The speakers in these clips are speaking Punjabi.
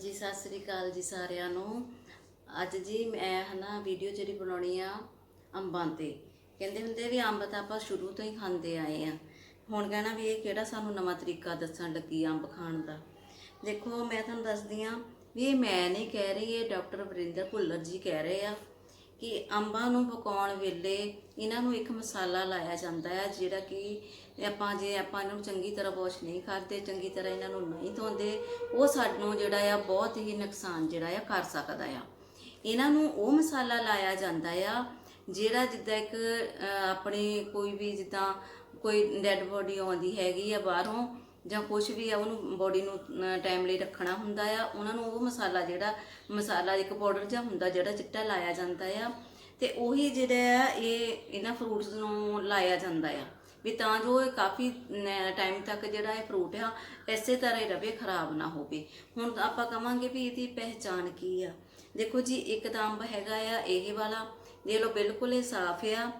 ਹਾਂਜੀ, ਸਤਿ ਸ੍ਰੀ ਅਕਾਲ ਜੀ ਸਾਰਿਆਂ ਨੂੰ। ਅੱਜ ਜੀ ਮੈਂ ਹਨਾ ਵੀਡੀਓ ਜਿਹੜੀ ਬਣਾਉਣੀ ਆ ਅੰਬਾਂ ਤੇ। ਕਹਿੰਦੇ ਹੁੰਦੇ ਵੀ ਅੰਬ ਤਾਂ ਆਪਾਂ ਸ਼ੁਰੂ ਤੋਂ ਹੀ ਖਾਂਦੇ ਆਏ ਆ। ਹੁਣ ਕਹਿਣਾ ਵੀ ਇਹ ਕਿਹੜਾ ਸਾਨੂੰ ਨਵਾਂ ਤਰੀਕਾ ਦੱਸਣ ਲੱਗੀ ਅੰਬ ਖਾਣ ਦਾ। ਦੇਖੋ, ਮੈਂ ਤੁਹਾਨੂੰ ਦੱਸਦੀ ਆ ਵੀ ਇਹ ਮੈਂ ਨਹੀਂ ਕਹਿ ਰਹੀ, ਇਹ ਡਾਕਟਰ ਵਰਿੰਦਰ ਭੁੱਲਰ ਜੀ ਕਹਿ ਰਹੇ ਆ ਕਿ ਅੰਬਾਂ ਨੂੰ ਪਕਾਉਣ ਵੇਲੇ ਇਹਨਾਂ ਨੂੰ ਇੱਕ ਮਸਾਲਾ ਲਾਇਆ ਜਾਂਦਾ ਹੈ, ਜਿਹੜਾ ਕਿ ਆਪਾਂ ਜੇ ਆਪਾਂ ਇਹਨੂੰ ਚੰਗੀ ਤਰ੍ਹਾਂ ਵਾਸ਼ ਨਹੀਂ ਕਰਦੇ, ਚੰਗੀ ਤਰ੍ਹਾਂ ਇਹਨਾਂ ਨੂੰ ਨਹੀਂ ਧੋਂਦੇ, ਉਹ ਸਾਨੂੰ ਜਿਹੜਾ ਆ ਬਹੁਤ ਹੀ ਨੁਕਸਾਨ ਜਿਹੜਾ ਆ ਕਰ ਸਕਦਾ ਆ। ਇਹਨਾਂ ਨੂੰ ਉਹ ਮਸਾਲਾ ਲਾਇਆ ਜਾਂਦਾ ਆ, ਜਿਹੜਾ ਜਿੱਦਾਂ ਇੱਕ ਆਪਣੇ ਕੋਈ ਵੀ ਜਿੱਦਾਂ ਕੋਈ ਡੈੱਡ ਬੋਡੀ ਆਉਂਦੀ ਹੈਗੀ ਆ ਬਾਹਰੋਂ, ਜਾਂ ਕੁਝ ਵੀ ਆ, ਉਹਨੂੰ ਬੋਡੀ ਨੂੰ ਟਾਈਮ ਲਈ ਰੱਖਣਾ ਹੁੰਦਾ ਆ, ਉਹਨਾਂ ਨੂੰ ਉਹ ਮਸਾਲਾ ਜਿਹੜਾ ਮਸਾਲਾ ਇੱਕ ਪਾਊਡਰ ਜਿਹਾ ਹੁੰਦਾ, ਜਿਹੜਾ ਚਿੱਟਾ ਲਾਇਆ ਜਾਂਦਾ ਆ। ਤੇ ਉਹੀ ਜਿਹੜਾ ਆ, ਇਹ ਇਹਨਾਂ ਫਰੂਟਸ ਨੂੰ ਲਾਇਆ ਜਾਂਦਾ ਆ। ਵੀ ਤਾਂ ਜੋ ਇਹ ਕਾਫੀ ਟਾਈਮ ਤੱਕ ਜਿਹੜਾ ਇਹ ਫਰੂਟ ਆ, ਇਸੇ ਤਰ੍ਹਾਂ ਹੀ ਰਵੇ, ਖਰਾਬ ਨਾ ਹੋਵੇ। ਹੁਣ ਆਪਾਂ ਕਵਾਂਗੇ ਵੀ ਇਹਦੀ ਪਹਿਚਾਨ ਕੀ ਆ? ਦੇਖੋ ਜੀ, ਇੱਕ ਤਾਂ ਅੰਬ ਹੈਗਾ ਆ, ਇਹ ਵਾਲਾ, ਦੇਖ ਲਓ, ਬਿਲਕੁਲ ਇਹ ਸਾਫ਼ ਆ।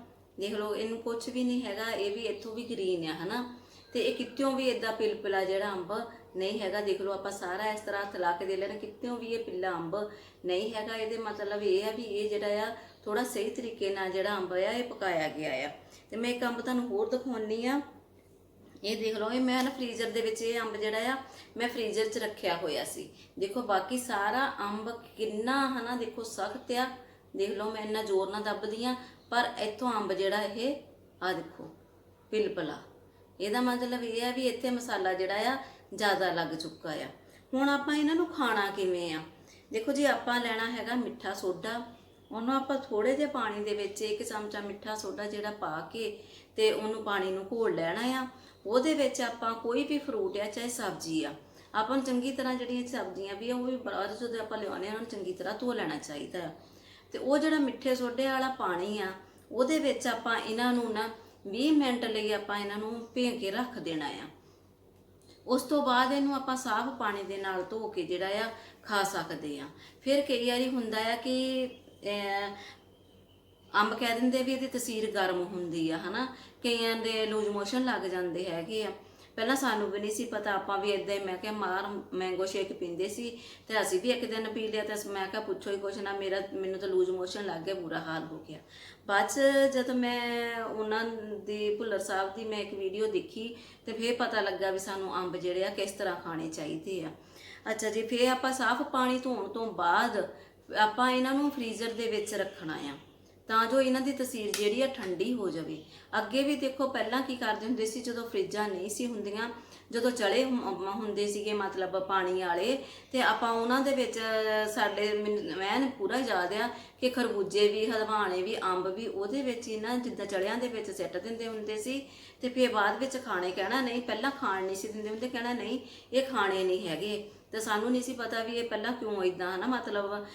ਦੇਖ ਲਓ, ਇਹਨੂੰ ਕੁਝ ਵੀ ਨਹੀਂ ਹੈਗਾ, ਇਹ ਵੀ ਇੱਥੋਂ ਵੀ ਗ੍ਰੀਨ ਆ, ਹਨਾ? ਤੇ ਇਹ ਕਿਤਿਓਂ ਵੀ ਇਦਾਂ ਪਿਲਪਿਲਾ ਜਿਹੜਾ ਅੰਬ ਨਹੀਂ ਹੈਗਾ, ਦੇਖ ਲਓ, ਆਪਾਂ ਸਾਰਾ ਇਸ ਤਰ੍ਹਾਂ ਹੱਥ ਲਾ ਕੇ ਦੇ ਲੈਣਾ ਕਿਤਿਓਂ ਵੀ ਇਹ ਪਿੱਲਾ ਅੰਬ ਨਹੀਂ ਹੈਗਾ। ਇਹਦੇ ਮਤਲਬ ਇਹ ਆ ਵੀ ਇਹ ਜਿਹੜਾ ਆ ਥੋੜਾ ਸਹੀ ਤਰੀਕੇ ਨਾਲ ਜਿਹੜਾ ਅੰਬ ਆ, ਇਹ ਪਕਾਇਆ ਗਿਆ ਆ। ਤੇ ਮੈਂ ਇੱਕ ਅੰਬ ਤੁਹਾਨੂੰ ਹੋਰ ਦਿਖਾਉਣੀ ਆ। ਇਹ ਦੇਖ ਲਓ, ਇਹ ਮੈਂ ਨਾ ਫ੍ਰੀਜ਼ਰ ਦੇ ਵਿੱਚ ਇਹ ਅੰਬ ਜਿਹੜਾ ਆ, ਮੈਂ ਫ੍ਰੀਜ਼ਰ 'ਚ ਰੱਖਿਆ ਹੋਇਆ ਸੀ। ਦੇਖੋ, ਬਾਕੀ ਸਾਰਾ ਅੰਬ ਕਿੰਨਾ ਹਨਾ, ਦੇਖੋ, ਸਖਤ ਆ। ਦੇਖ ਲਓ, ਮੈਂ ਇੰਨਾ ਜ਼ੋਰ ਨਾਲ ਦੱਬਦੀ ਆ, ਪਰ ਇੱਥੋਂ ਅੰਬ ਜਿਹੜਾ ਇਹ ਆ ਦੇਖੋ ਪਿਲਪਲਾ ਇਹਦਾ ਮਤਲਬ ਇਹ ਆ ਵੀ ਇੱਥੇ ਮਸਾਲਾ ਜਿਹੜਾ ਆ, ਜ਼ਿਆਦਾ ਲੱਗ ਚੁੱਕਾ ਆ। ਹੁਣ ਆਪਾਂ ਇਹਨਾਂ ਨੂੰ ਖਾਣਾ ਕਿਵੇਂ ਆ? ਦੇਖੋ ਜੀ, ਆਪਾਂ ਲੈਣਾ ਹੈਗਾ ਮਿੱਠਾ ਸੋਡਾ। ਉਹਨੂੰ ਆਪਾਂ ਥੋੜੇ ਜਿਹੇ ਪਾਣੀ ਦੇ ਵਿੱਚ ਇੱਕ ਚਮਚਾ ਮਿੱਠਾ ਸੋਡਾ ਜਿਹੜਾ ਪਾ ਕੇ ਤੇ ਉਹਨੂੰ ਪਾਣੀ ਨੂੰ ਘੋਲ ਲੈਣਾ ਆ। ਉਹਦੇ ਵਿੱਚ ਆਪਾਂ ਕੋਈ ਵੀ ਫਰੂਟ ਆ, ਚਾਹੇ ਸਬਜ਼ੀ ਆ, ਆਪਾਂ ਨੂੰ ਚੰਗੀ ਤਰ੍ਹਾਂ ਜਿਹੜੀਆਂ ਸਬਜ਼ੀਆਂ ਵੀ ਆ, ਉਹ ਵੀ ਬਾਅਦ ਜਦੋਂ ਆਪਾਂ ਲਿਆਉਂਦੇ ਆ ਉਹਨਾਂ ਨੂੰ ਚੰਗੀ ਤਰ੍ਹਾਂ ਧੋ ਲੈਣਾ ਚਾਹੀਦਾ। ਆ ਤੇ ਉਹ ਜਿਹੜਾ ਮਿੱਠੇ ਸੋਡੇ ਵਾਲਾ ਪਾਣੀ ਆ, ਉਹਦੇ ਵਿੱਚ ਆਪਾਂ ਇਹਨਾਂ ਨੂੰ ਨਾ 20 ਮਿੰਟ ਲਈ ਆਪਾਂ ਇਹਨਾਂ ਨੂੰ ਭੇਂ ਕੇ ਰੱਖ ਦੇਣਾ ਆ। ਉਸ ਤੋਂ ਬਾਅਦ ਇਹਨੂੰ ਆਪਾਂ ਸਾਫ਼ ਪਾਣੀ ਦੇ ਨਾਲ ਧੋ ਕੇ ਜਿਹੜਾ ਆ, ਖਾ ਸਕਦੇ ਆ। ਫਿਰ ਕਈ ਵਾਰੀ ਹੁੰਦਾ ਆ ਕਿ ਅੰਬ ਕਹਿ ਦਿੰਦੇ ਵੀ ਇਹਦੀ ਤਸੀਰ ਗਰਮ ਹੁੰਦੀ ਆ, ਹਨਾ? ਕਈਆਂ ਦੇ ਲੂਜ ਮੋਸ਼ਨ ਲੱਗ ਜਾਂਦੇ ਹੈਗੇ ਆ। ਪਹਿਲਾਂ ਸਾਨੂੰ ਵੀ ਨਹੀਂ ਸੀ ਪਤਾ, ਆਪਾਂ ਵੀ ਇਦਾਂ ਹੀ ਮੈਂ ਕਿਹਾ, ਮਾਰ ਮੈਂਗੋ ਸ਼ੇਕ ਪੀਂਦੇ ਸੀ ਤੇ ਅਸੀਂ ਵੀ ਇੱਕ ਦਿਨ ਪੀ ਲਿਆ ਤੇ ਮੈਂ ਕਿਹਾ, ਪੁੱਛੋ ਹੀ ਕੁਛ ਨਾ, ਮੇਰਾ, ਮੈਨੂੰ ਤਾਂ ਲੂਜ ਮੋਸ਼ਨ ਲੱਗ ਗਿਆ, ਬੁਰਾ ਹਾਲ ਹੋ ਗਿਆ। ਬਾਅਦ ਚ ਜਦ ਮੈਂ ਉਹਨਾਂ ਦੀ, ਭੁੱਲਰ ਸਾਹਿਬ ਦੀ ਮੈਂ ਇੱਕ ਵੀਡੀਓ ਦੇਖੀ ਤੇ ਫੇਰ ਪਤਾ ਲੱਗਾ ਵੀ ਸਾਨੂੰ ਅੰਬ ਜਿਹੜੇ ਆ ਕਿਸ ਤਰ੍ਹਾਂ ਖਾਣੇ ਚਾਹੀਦੇ ਆ। ਅੱਛਾ ਜੀ, ਫੇਰ ਆਪਾਂ ਸਾਫ਼ ਪਾਣੀ ਧੋਣ ਤੋਂ ਬਾਅਦ ਆਪਾਂ ਇਹਨਾਂ ਨੂੰ ਫ੍ਰੀਜ਼ਰ ਦੇ ਵਿੱਚ ਰੱਖਣਾ ਆ। ਤਾਂ ਜੋ ਇਹਨਾਂ ਦੀ ਤਸੀਰ ਜਿਹੜੀ ਆ ਠੰਡੀ ਹੋ ਜਾਵੇ। ਅੱਗੇ ਵੀ ਦੇਖੋ, ਪਹਿਲਾਂ ਕੀ ਕਰਦੇ ਹੁੰਦੇ ਸੀ, ਜਦੋਂ ਫਰਿੱਜਾਂ ਨਹੀਂ ਸੀ ਹੁੰਦੀਆਂ, ਜਦੋਂ ਚਲੇ ਹੁੰਦੇ ਸੀਗੇ, ਮਤਲਬ ਪਾਣੀ ਵਾਲੇ, ਤੇ ਆਪਾਂ ਉਹਨਾਂ ਦੇ ਵਿੱਚ ਸਾਡੇ ਮੈਨੂੰ- ਮੈਂ ਪੂਰਾ ਯਾਦ ਆ ਕਿ ਖਰਬੂਜੇ ਵੀ, ਹਲਵਾਣੇ ਵੀ, ਅੰਬ ਵੀ, ਉਹਦੇ ਵਿੱਚ ਹੀ ਨਾ ਜਿੱਦਾਂ ਚਲਿਆਂ ਦੇ ਵਿੱਚ ਸਿੱਟ ਦਿੰਦੇ ਹੁੰਦੇ ਸੀ। ਤੇ ਫਿਰ ਬਾਅਦ ਵਿੱਚ ਖਾਣੇ ਕਹਿਣਾ ਨਹੀਂ, ਪਹਿਲਾਂ ਖਾਣ ਨਹੀਂ ਸੀ ਦਿੰਦੇ ਹੁੰਦੇ, ਕਹਿਣਾ ਨਹੀਂ, ਇਹ ਖਾਣੇ ਨਹੀਂ ਹੈਗੇ। ਤੇ ਸਾਨੂੰ ਨਹੀਂ ਸੀ ਪਤਾ ਵੀ ਇਹ ਪਹਿਲਾਂ ਕਿਉਂ ਇਦਾਂ ਹਨਾ? ਮਤਲਬ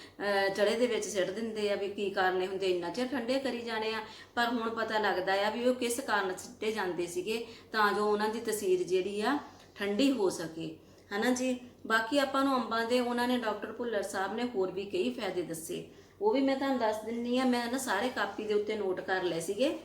ਚੜੇ ਦੇ ਵਿੱਚ ਸਿੱਟ ਦਿੰਦੇ ਆ ਵੀ ਕੀ ਕਾਰਨੇ ਹੁੰਦੇ, ਇੰਨਾ ਚਿਰ ਠੰਡੇ ਕਰੀ ਜਾਣੇ ਆ। ਪਰ ਹੁਣ ਪਤਾ ਲੱਗਦਾ ਆ ਵੀ ਉਹ ਕਿਸ ਕਾਰਨ ਸਿੱਟੇ ਜਾਂਦੇ ਸੀਗੇ ਤਾਂ ਜੋ ਉਹਨਾਂ ਦੀ ਤਸੀਰ ਜਿਹੜੀ ਆ ਠੰਡੀ ਹੋ ਸਕੇ, ਹਨਾ ਜੀ? ਬਾਕੀ ਆਪਾਂ ਨੂੰ ਅੰਬਾਂ ਦੇ, ਉਹਨਾਂ ਨੇ ਡਾਕਟਰ ਭੁੱਲਰ ਸਾਹਿਬ ਨੇ ਹੋਰ ਵੀ ਕਈ ਫਾਇਦੇ ਦੱਸੇ। ਉਹ ਵੀ ਮੈਂ ਤੁਹਾਨੂੰ ਦੱਸ ਦਿੰਨੀ ਆ, ਮੈਂ ਨਾ ਸਾਰੇ ਕਾਪੀ ਦੇ ਉੱਤੇ ਨੋਟ ਕਰ ਲਏ ਸੀਗੇ।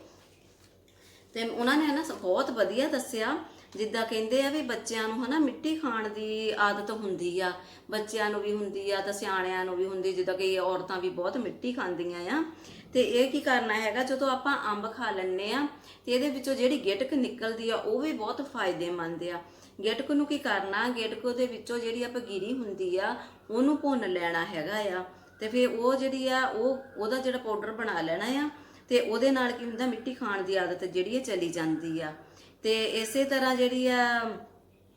ਤੇ ਉਹਨਾਂ ਨੇ ਨਾ ਬਹੁਤ ਵਧੀਆ ਦੱਸਿਆ ਜਿੱਦਾਂ ਕਹਿੰਦੇ ਆ ਵੀ ਬੱਚਿਆਂ ਨੂੰ ਹਨਾ ਮਿੱਟੀ ਖਾਣ ਦੀ ਆਦਤ ਹੁੰਦੀ ਆ, ਬੱਚਿਆਂ ਨੂੰ ਵੀ ਹੁੰਦੀ ਆ ਤਾਂ ਸਿਆਣਿਆਂ ਨੂੰ ਵੀ ਹੁੰਦੀ, ਜਿੱਦਾਂ ਕਿ ਔਰਤਾਂ ਵੀ ਬਹੁਤ ਮਿੱਟੀ ਖਾਂਦੀਆਂ ਆ। ਤੇ ਇਹ ਕੀ ਕਰਨਾ ਹੈਗਾ, ਜਦੋਂ ਆਪਾਂ ਅੰਬ ਖਾ ਲੈਂਦੇ ਆ, ਤੇ ਇਹਦੇ ਵਿੱਚੋਂ ਜਿਹੜੀ ਗਿਟਕ ਨਿਕਲਦੀ ਆ, ਉਹ ਵੀ ਬਹੁਤ ਫਾਇਦੇਮੰਦ ਆ। ਗਿਟਕ ਨੂੰ ਕੀ ਕਰਨਾ, ਗਿਟਕ ਦੇ ਵਿੱਚੋਂ ਜਿਹੜੀ ਆਪਾਂ ਗਿਰੀ ਹੁੰਦੀ ਆ, ਉਹਨੂੰ ਭੁੰਨ ਲੈਣਾ ਹੈਗਾ ਆ। ਤੇ ਫਿਰ ਉਹ ਜਿਹੜੀ ਆ, ਉਹ ਉਹਦਾ ਜਿਹੜਾ ਪਾਊਡਰ ਬਣਾ ਲੈਣਾ ਆ ਤੇ ਉਹਦੇ ਨਾਲ ਕੀ ਹੁੰਦਾ, ਮਿੱਟੀ ਖਾਣ ਦੀ ਆਦਤ ਜਿਹੜੀ ਹੈ ਚਲੀ ਜਾਂਦੀ ਆ। ਤੇ ਇਸੇ ਤਰ੍ਹਾਂ ਜਿਹੜੀ ਆ,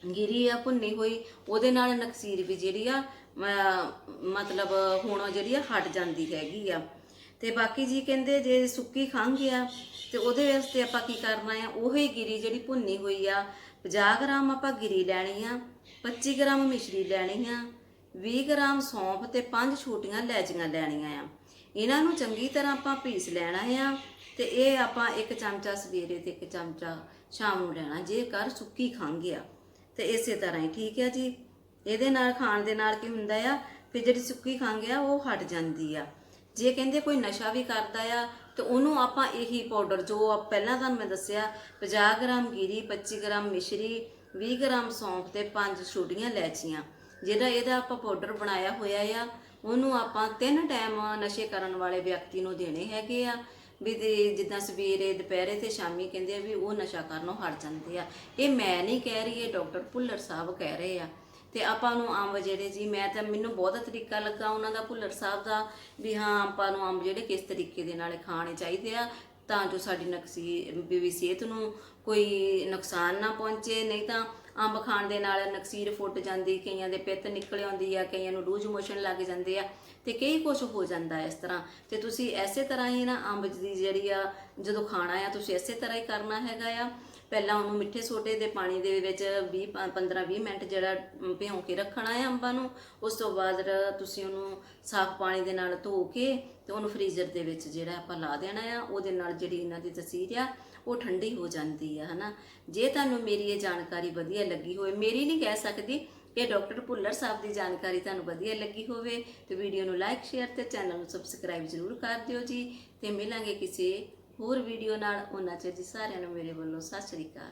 ਗਿਰੀ ਆ, ਭੁੰਨੀ ਹੋਈ, ਉਹਦੇ ਨਾਲ ਨਕਸੀਰ ਵੀ ਜਿਹੜੀ ਆ ਮਤਲਬ ਹੁਣ ਜਿਹੜੀ ਆ, ਹਟ ਜਾਂਦੀ ਹੈਗੀ ਆ। ਤੇ ਬਾਕੀ ਜੀ ਕਹਿੰਦੇ ਜੇ ਸੁੱਕੀ ਖੰਘ ਆ, ਤੇ ਉਹਦੇ ਵਾਸਤੇ ਆਪਾਂ ਕੀ ਕਰਨਾ ਆ, ਉਹੀ ਗਿਰੀ ਜਿਹੜੀ ਭੁੰਨੀ ਹੋਈ ਆ 50 ਗ੍ਰਾਮ ਆਪਾਂ ਗਿਰੀ ਲੈਣੀ ਆ 25 ਗ੍ਰਾਮ ਮਿਸ਼ਰੀ ਲੈਣੀ ਆ 20 ਗ੍ਰਾਮ ਸੌਂਫ ਤੇ 5 ਛੋਟੀਆਂ ਲੈਚੀਆਂ ਲੈਣੀਆਂ ਆ। ਇਹਨਾਂ ਨੂੰ ਚੰਗੀ ਤਰ੍ਹਾਂ ਆਪਾਂ ਪੀਸ ਲੈਣਾ ਆ ਤੇ ਇਹ ਆਪਾਂ ਇੱਕ ਚਮਚਾ ਸਵੇਰੇ ਤੇ ਇੱਕ ਚਮਚਾ ਸ਼ਾਮ ਨੂੰ ਲੈਣਾ ਜੇਕਰ ਸੁੱਕੀ ਖੰਘ ਆ। ਤੇ ਇਸੇ ਤਰ੍ਹਾਂ ਹੀ, ਠੀਕ ਆ ਜੀ? ਇਹਦੇ ਨਾਲ ਖਾਣ ਦੇ ਨਾਲ ਕੀ ਹੁੰਦਾ ਆ? ਫਿਰ ਜਿਹੜੀ ਸੁੱਕੀ ਖੰਘ ਆ, ਉਹ ਹਟ ਜਾਂਦੀ ਆ। ਜੇ ਕਹਿੰਦੇ ਕੋਈ ਨਸ਼ਾ ਵੀ ਕਰਦਾ ਆ, ਤੇ ਉਹਨੂੰ ਆਪਾਂ ਇਹੀ ਪਾਊਡਰ ਜੋ ਆ ਪਹਿਲਾਂ ਤੁਹਾਨੂੰ ਮੈਂ ਦੱਸਿਆ 50 ਗ੍ਰਾਮ ਗੀਰੀ 25 ਗ੍ਰਾਮ ਮਿਸ਼ਰੀ 20 ਗ੍ਰਾਮ ਸੌਂਫ ਤੇ 5 ਛੋਟੀਆਂ ਇਲਾਇਚੀਆਂ, ਜਿਹੜਾ ਇਹਦਾ ਆਪਾਂ ਪਾਊਡਰ ਬਣਾਇਆ ਹੋਇਆ ਆ ਉਹਨੂੰ ਆਪਾਂ ਤਿੰਨ ਟਾਈਮ ਨਸ਼ੇ ਕਰਨ ਵਾਲੇ ਵਿਅਕਤੀ ਨੂੰ ਦੇਣੇ ਹੈਗੇ ਆ। ਵੀ ਤੇ ਜਿੱਦਾਂ ਸਵੇਰੇ, ਦੁਪਹਿਰੇ ਤੇ ਸ਼ਾਮੀ ਕਹਿੰਦੇ ਆ ਵੀ ਉਹ ਨਸ਼ਾ ਕਰਨੋਂ ਹਟ ਜਾਂਦੇ ਆ। ਇਹ ਮੈਂ ਨਹੀਂ ਕਹਿ ਰਹੀ, ਇਹ ਡਾਕਟਰ ਭੁੱਲਰ ਸਾਹਿਬ ਕਹਿ ਰਹੇ ਆ। ਤੇ ਆਪਾਂ ਨੂੰ ਅੰਬ ਜਿਹੜੇ ਜੀ, ਮੈਂ ਤਾਂ ਮੈਨੂੰ ਬਹੁਤ ਤਰੀਕਾ ਲੱਗਾ ਉਹਨਾਂ ਦਾ, ਭੁੱਲਰ ਸਾਹਿਬ ਦਾ, ਵੀ ਹਾਂ ਆਪਾਂ ਨੂੰ ਅੰਬ ਜਿਹੜੇ ਕਿਸ ਤਰੀਕੇ ਦੇ ਨਾਲ ਖਾਣੇ ਚਾਹੀਦੇ ਆ, ਤਾਂ ਜੋ ਸਾਡੀ ਨਕਸੀ ਵੀ ਸਿਹਤ ਨੂੰ ਕੋਈ ਨੁਕਸਾਨ ਨਾ ਪਹੁੰਚੇ, ਨਹੀਂ ਤਾਂ ਅੰਬ ਖਾਣ ਦੇ ਨਾਲ ਨਕਸੀਰ ਫੁੱਟ ਜਾਂਦੀ, ਕਈਆਂ ਦੇ ਪਿੱਤ ਨਿਕਲ ਆਉਂਦੀ ਆ, ਕਈਆਂ ਨੂੰ ਲੂਜ ਮੋਸ਼ਨ ਲੱਗ ਜਾਂਦੇ ਆ ਤੇ ਕਈ ਕੁਝ ਹੋ ਜਾਂਦਾ ਇਸ ਤਰ੍ਹਾਂ। ਤੇ ਤੁਸੀਂ ਐਸੇ ਤਰ੍ਹਾਂ ਹੀ ਨਾ ਅੰਬ ਦੀ ਜਿਹੜੀ ਆ ਜਦੋਂ ਖਾਣਾ ਆ, ਤੁਸੀਂ ਐਸੇ ਤਰ੍ਹਾਂ ਹੀ ਕਰਨਾ ਹੈਗਾ ਆ। ਪਹਿਲਾਂ ਉਹਨੂੰ ਮਿੱਠੇ ਸੋਡੇ ਦੇ ਪਾਣੀ ਦੇ ਵਿੱਚ 20 15-20 ਮਿੰਟ ਜਿਹੜਾ ਭਿਉਂ ਕੇ ਰੱਖਣਾ ਹੈ ਅੰਬਾਂ ਨੂੰ। ਉਸ ਤੋਂ ਬਾਅਦ ਤੁਸੀਂ ਉਹਨੂੰ ਸਾਫ਼ ਪਾਣੀ ਦੇ ਨਾਲ ਧੋ ਕੇ ਤੇ ਉਹਨੂੰ ਫ੍ਰੀਜ਼ਰ ਦੇ ਵਿੱਚ ਜਿਹੜਾ ਆਪਾਂ ਲਾ ਦੇਣਾ ਆ, ਉਹਦੇ ਨਾਲ ਜਿਹੜੀ ਇਹਨਾਂ ਦੀ ਤਸੀਰ ਆ, ਉਹ ਠੰਡੀ ਹੋ ਜਾਂਦੀ ਆ, ਹਨਾ। ਜੇ ਤੁਹਾਨੂੰ ਮੇਰੀ ਇਹ ਜਾਣਕਾਰੀ ਵਧੀਆ ਲੱਗੀ ਹੋਵੇ, ਮੇਰੀ ਨਹੀਂ ਕਹਿ ਸਕਦੀ ਇਹ ਡਾਕਟਰ ਭੁੱਲਰ ਸਾਹਿਬ ਦੀ ਜਾਣਕਾਰੀ ਤੁਹਾਨੂੰ ਵਧੀਆ ਲੱਗੀ ਹੋਵੇ, ਤੇ ਵੀਡੀਓ ਨੂੰ ਲਾਈਕ, ਸ਼ੇਅਰ ਤੇ ਚੈਨਲ ਨੂੰ ਸਬਸਕ੍ਰਾਈਬ ਜ਼ਰੂਰ ਕਰ ਦਿਓ ਜੀ, ਤੇ ਮਿਲਾਂਗੇ ਕਿਸੇ ਹੋਰ ਵੀਡੀਓ ਨਾਲ ਉਹਨਾਂ ਚ ਜੀ ਸਾਰਿਆਂ ਨੂੰ ਮੇਰੇ ਵੱਲੋਂ ਸਤਿ ਸ਼੍ਰੀ ਅਕਾਲ।